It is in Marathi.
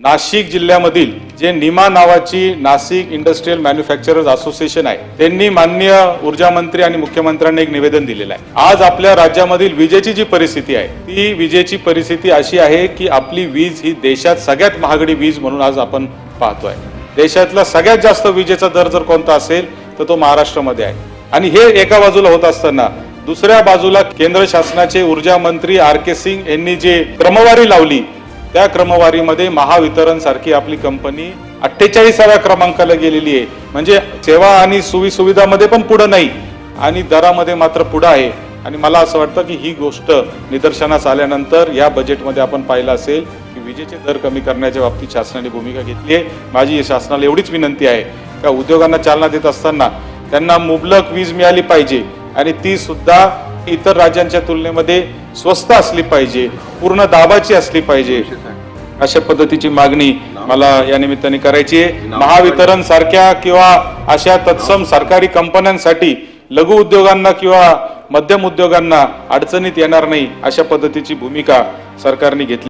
नाशिक जिल्ह्यामधील जे निमा नावाची नाशिक इंडस्ट्रीयल मॅन्युफॅक्चरर्स असोसिएशन आहे त्यांनी माननीय ऊर्जा मंत्री आणि मुख्यमंत्र्यांना एक निवेदन दिलेलं आहे. आज आपल्या राज्यामधील विजेची जी परिस्थिती आहे ती विजेची परिस्थिती अशी आहे की आपली वीज ही देशात सगळ्यात महागडी वीज म्हणून आज आपण पाहतोय. देशातला सगळ्यात जास्त विजेचा दर जर कोणता असेल तर तो महाराष्ट्रामध्ये आहे. आणि हे एका बाजूला होत असताना दुसऱ्या बाजूला केंद्र शासनाचे ऊर्जा मंत्री आर के सिंग यांनी जे क्रमवारी लावली त्या क्रमवारीमध्ये महावितरण सारखी आपली कंपनी अठ्ठेचाळीसाव्या क्रमांकाला गेलेली आहे. म्हणजे सेवा आणि सुविसुविधामध्ये पण पुढं नाही आणि दरामध्ये मात्र पुढं आहे. आणि मला असं वाटतं की ही गोष्ट निदर्शनास आल्यानंतर या बजेटमध्ये आपण पाहिलं असेल की विजेचे दर कमी करण्याच्या बाबतीत शासनाने भूमिका घेतली आहे. माझी शासनाला एवढीच विनंती आहे. का उद्योगांना चालना देत असताना त्यांना मुबलक वीज मिळाली पाहिजे आणि ती सुद्धा इतर राज्यांच्या तुलनेमध्ये स्वस्त असली पाहिजे पूर्ण दाबाची असली पाहिजे अशा पद्धतीची मागणी मला या निमित्ताने करायची आहे. महावितरण सारख्या किंवा अशा तत्सम सरकारी कंपन्यांसाठी लघु उद्योगांना किंवा मध्यम उद्योगांना अडचणीत येणार नाही अशा पद्धतीची भूमिका सरकारने घेतली.